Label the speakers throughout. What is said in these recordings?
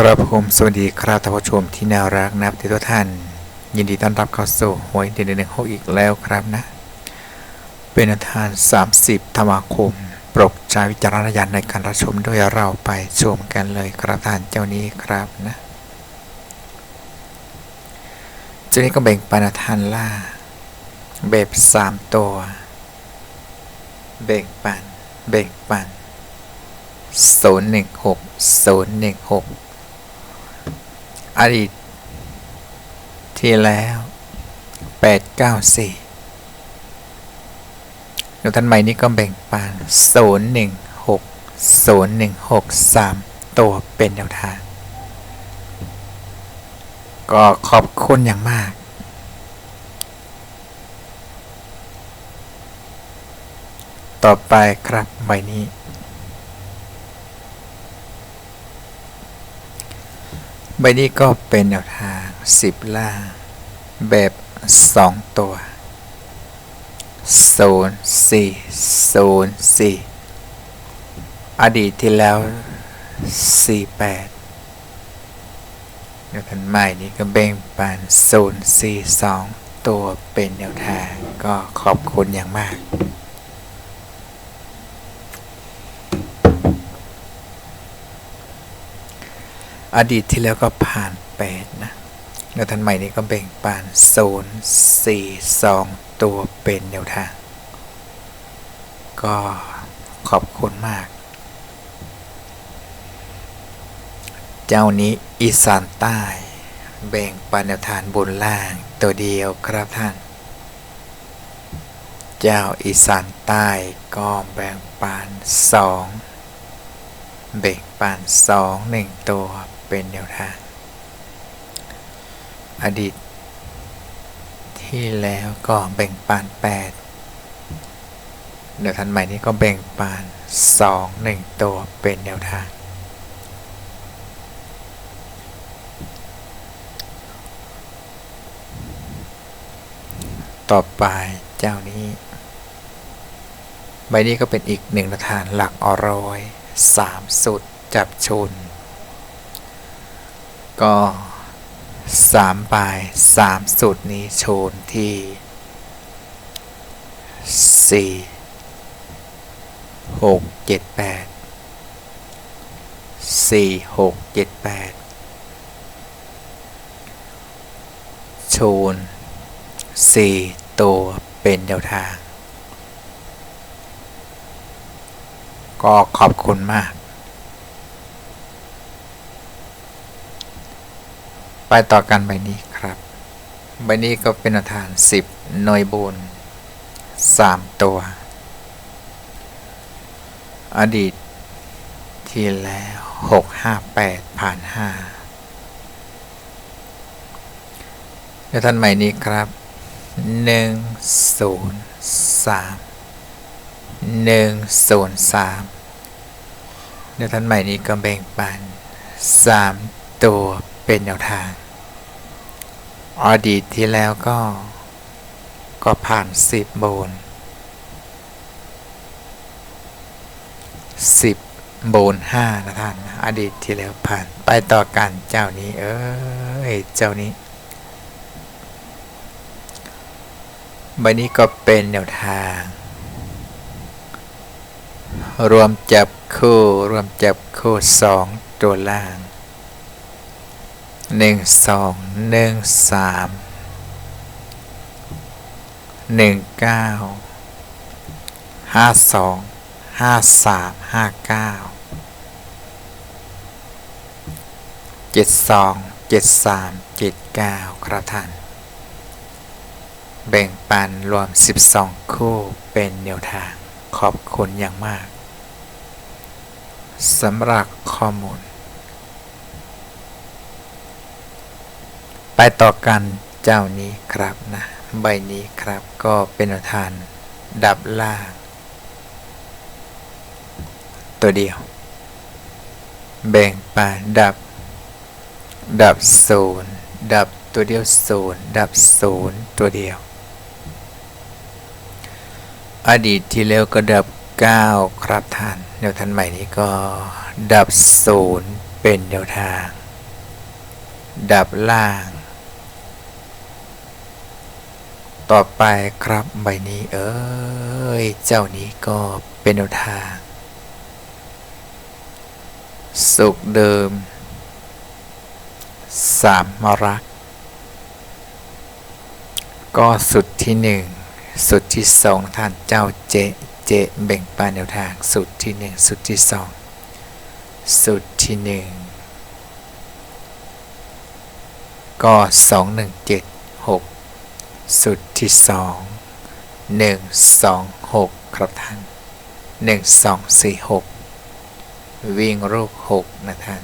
Speaker 1: ครับผมสวัสดีครับท่านผู้ชมที่น่ารักนะครับทุกท่าน ยินดีต้อนรับเข้าสู่หวยเดือนหนึ่งหกอีกแล้วครับนะ เป็นแนวทาน 30ธันวาคมโปรดใช้วิจารณญาณในการรับชมด้วยเราไปชมกันเลยครับท่านเจ้านี้ครับนะเจ้านี้ก็แบ่งปันแนวทานล่าแบบ3ตัวแบ่งปันแบ่งปัน016 016 อดีต ที่แล้ว 894แล้วท่านใหม่นี้ก็แบ่งปัน016 0163 ตัวเป็นแนวทาง ก็ขอบคุณอย่างมากต่อไปครับใบนี้ ใบนี้ก็เป็นแนวทาง 10 ล่าง แบบ 2 ตัว 0 4 0 4 อดีตที่แล้ว 48เดี๋ยวกันใหม่นี้ก็เบ่งปัน0 4 2 ตัวเป็นแนวทางก็ขอบคุณอย่างมาก อดีตที่แล้วก็ผ่านแปดนะแล้วท่านใหม่นี้ก็แบ่งปานโซนสี่สองตัวเป็นแนวทาง ก็ขอบคุณมาก เจ้านี้อีสานใต้ แบ่งปันแนวทานบนล่างตัวเดียวครับท่าน เจ้าอีสานใต้ก็แบ่งปันสองแบ่งปันสองหนึ่งตัว เป็นแนวทาง อดีต ที่แล้วก็แบ่งปันแปดเดี๋ยวทันใหม่นี้ก็แบ่งปันสองหนึ่งตัวเป็นแนวทาง ต่อไปเจ้านี้ ใบนี้ก็เป็นอีกหนึ่งแนวทางหลักอร้อยสามสุดจับชน ก็สามปลายสามสุดนี้โชนที่สี่หกเจ็ดแปดสี่หกเจ็ดแปดโชนสี่ตัวเป็นแนวทาง ก็ขอบคุณมาก ไปต่อกันใบนี้ครับ ใบนี้ก็เป็นอาฐาน 10 หน่วยบุญ3ตัว อดีต ที่แล้ว 658 ผ่าน5แล้วท่านใหม่นี้ครับ 103 103แล้วท่านใหม่นี้ก็แบ่งปัน 3 ตัว เป็นแนวทาง อดีตที่แล้วก็ ก็ผ่านสิบโบนสิบโบนห้านะท่าน อดีตที่แล้วผ่านไปต่อกันเจ้านี้ เอ้ยเจ้านี้ใบนี้ก็เป็นแนวทาง รวมจับคู่ รวมจับคู่สองตัวล่าง หนึ่งสองหนึ่งสามหนึ่งเก้าห้าสองห้าสามห้าเก้าเจ็ดสองเจ็ดสามเจ็ดเก้าครับท่านแบ่งปันรวม 12 คู่เป็นแนวทางขอบคุณอย่างมากสำหรับข้อมูล ไปต่อกันเจ้านี้ครับนะ ใบนี้ครับก็เป็นทาน ดับล่าง ตัวเดียว แบ่งปันดับ ดับศูนย์ดับตัวเดียวศูนย์ดับศูนย์ตัวเดียว อดีตที่แล้วก็ดับ 9 ครับท่านแนวท่านใหม่นี้ก็ดับศูนย์เป็นแนวทาง ดับล่าง ต่อไปครับใบนี้เอ้ย เจ้านี้ก็เป็นแนวทาง สุขเดิม สามมรัก ก็สุดที่หนึ่งสุดที่สองท่านเจ้าเจเจแบ่งปันแนวทาง สุดที่หนึ่งสุดที่สองสุดที่หนึ่งก็สองหนึ่งเจ็ดหก สุดที่สองหนึ่งสองหกครับท่านหนึ่งสองสี่หกวิ่งรูปหกนะท่าน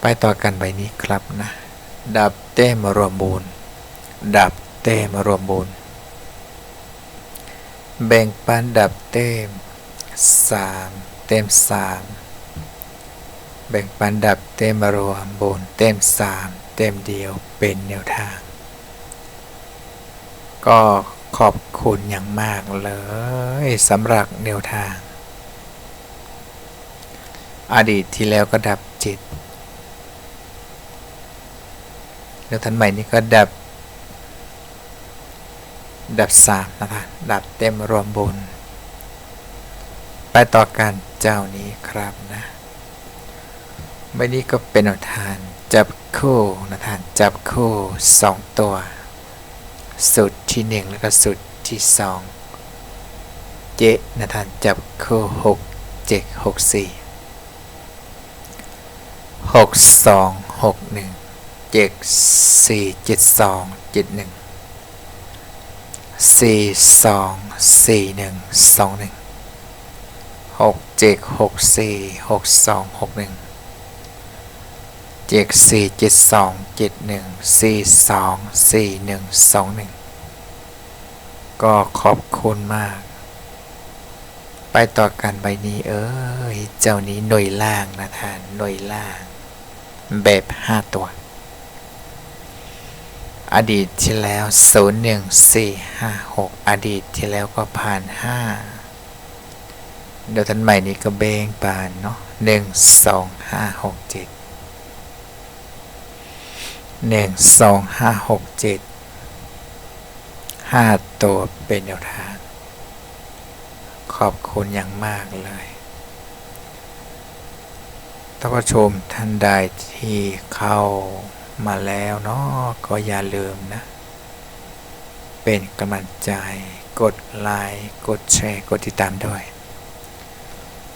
Speaker 1: ไปต่อกันใบนี้ครับนะ ดับเต้มารวมบูนดับเต้มารวมบูนแบ่งปันดับเต้มสามเต็มสามแบ่งปันดับเต็มารวมบนเต็มสาม เต็มเดียวเป็นแนวทาง ก็ขอบคุณอย่างมากเลยสำหรับแนวทาง อดีตที่แล้วก็ดับจิต แล้วทันใหม่นี้ก็ดับ ดับสามนะคะ ดับเต็มรวมบนไปต่อกันเจ้านี้ครับนะใบนี้ก็เป็นแนวทานจับ คู่นะทานจับคู่สองตัว สุดที่หนึ่งแล้วก็สุดที่สองเจ๊นะทานจับคู่หกเจ็ดหกสี่หกสองหกหนึ่งเจ็ดสี่เจ็ดสอง เจ็ดสี่เจ็ดสองเจ็ดสี่เจ็ดสองเจ็ดหนึ่งสี่สองสี่หนึ่งสองหนึ่งก็ขอบคุณมาก ไปต่อกันใบนี้เอ้ย เจ้านี้หน่วยล่างนะท่านหน่วยล่าง แบบห้าตัว อดีตที่แล้วศูนย์หนึ่งสี่ห้าหกอดีตที่แล้วก็ผ่านห้าเดี๋ยวท่านใหม่นี้ก็เบงปานเนาะหนึ่งสองห้าหกเจ็ด หนึ่งสองห้าหกเจ็ดห้าตัวเป็นแนวทาง ขอบคุณอย่างมากเลยท่านผู้ชมท่านใดที่เข้ามาแล้วเนาะก็อย่าลืมนะ เป็นกำลังใจกดไลค์กดแชร์กดติดตามด้วย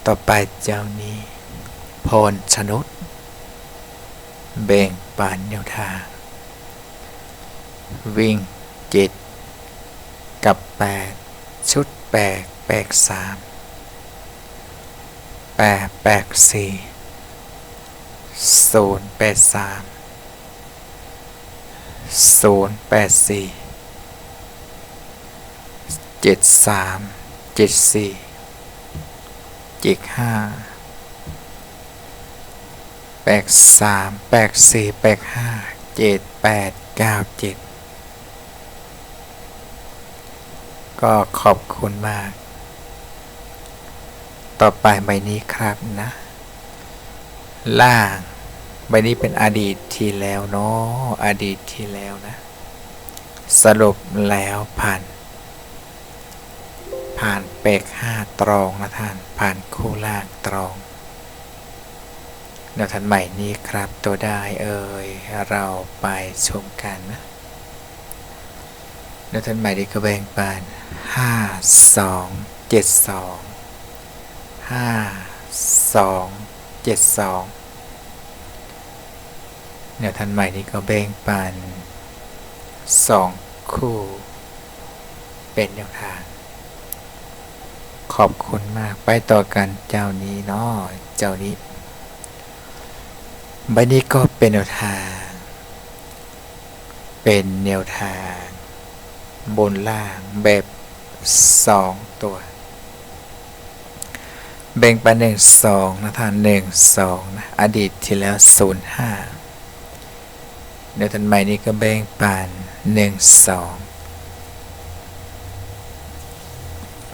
Speaker 1: ต่อไปเจ้านี้พรชนุษ แบ่งปันแนวทาง วิ่งเจ็ดกับแปดชุดแปดแปดสามแปดแปดสี่ศูนย์แปดสามศูนย์แปดสี่เจ็ดสามเจ็ดสี่เจ็ดห้า แปดสามแปดสี่แปดห้าเจ็ดแปดเก้าเจ็ดก็ขอบคุณมาก ต่อไปใบนี้ครับนะ ล่าง ใบนี้เป็นอดีตที่แล้วเนาะอดีตที่แล้วนะ สรุปแล้วผ่าน ผ่านเปกห้าตรองนะท่าน ผ่านคู่ล่างตรอง แนวทันใหม่นี้ครับตัวได้เอ่ยเราไปชมกันนะแนวทันใหม่นี้ก็แบ่งปันห้าสองเจ็ดสองห้าสองเจ็ดสองแนวทันใหม่นี้ก็แบ่งปันสองคู่ เป็นแนวทาง ขอบคุณมากไปต่อกันเจ้านี้เนาะเจ้านี้ บนี้ก็เป็นแนวทาง เป็นแนวทาง บนล่างแบบสองตัว แบ่งไปหนึ่งสองนะท่านหนึ่งสองนะอดีตที่แล้วศูนย์ห้าเดี๋ยวทันใหม่นี้ก็แบ่งปันหนึ่งสอง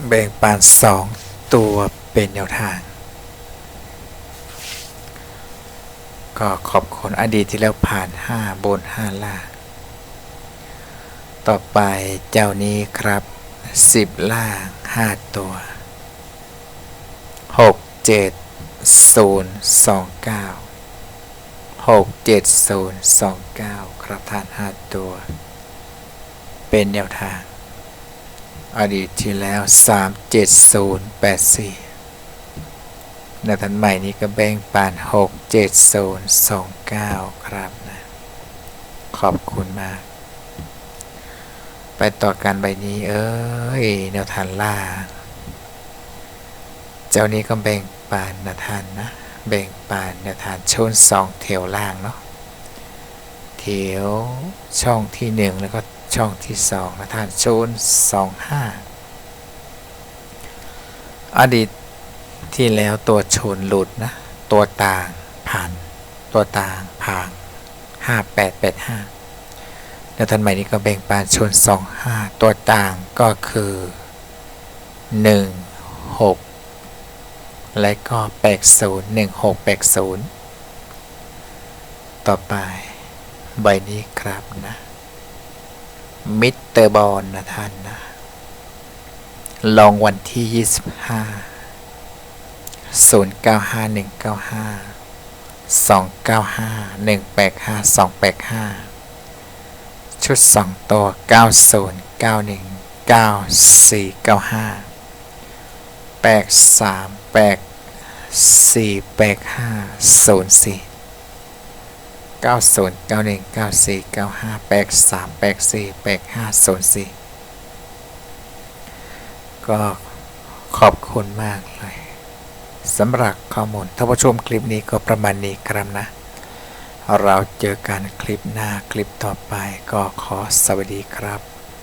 Speaker 1: แบ่งปันสองตัวเป็นแนวทาง ก็ขอบคุณอดีตที่แล้วผ่าน 5 บน 5 ล่าง ต่อไปเจ้านี้ครับ 10 ล่าง 5 ตัว 6 7 0 2 9 6 7 0 2 9 ครับท่าน 5 ตัว เป็นแนวทาง อดีตที่แล้ว 3 7 0 8 4 ในทันใหม่นี้ก็แบ่งปัน6 7 0 2 9 ครับนะขอบคุณมาก ไปต่อกันใบนี้ เอ้ยแนวทานล่า เจ้านี้ก็แบ่งปานนะท่านนะแบ่งปานแนวทานชนสองแถวล่างเนาะแถวช่องที่หนึ่งแล้วก็ช่องที่สองนะท่านชนสองห้าอดีต ที่แล้วตัวชนหลุดนะ ตัวต่างผ่าน ตัวต่างผ่านห้าแปดแปดห้าแล้วทันใหม่นี้ก็แบ่งปานชน2 5ตัวต่างก็คือ1 6และก็แปดศูนย์หนึ่งหกแปดศูนย์ต่อไปใบนี้ครับนะ มิสเตอร์บอลนะท่านนะ ลองวันที่ 25 095195 295 185 285 ชุด 2 ตัว 90 91 94 95 83 8 4 85 04 90 91 94 95 83 84 85 04 ก็ขอบคุณมากเลย สำหรับข้อมูลท่านผู้ชมคลิปนี้ก็ประมาณนี้ครับนะ เราเจอกันคลิปหน้าคลิปต่อไปก็ขอสวัสดีครับ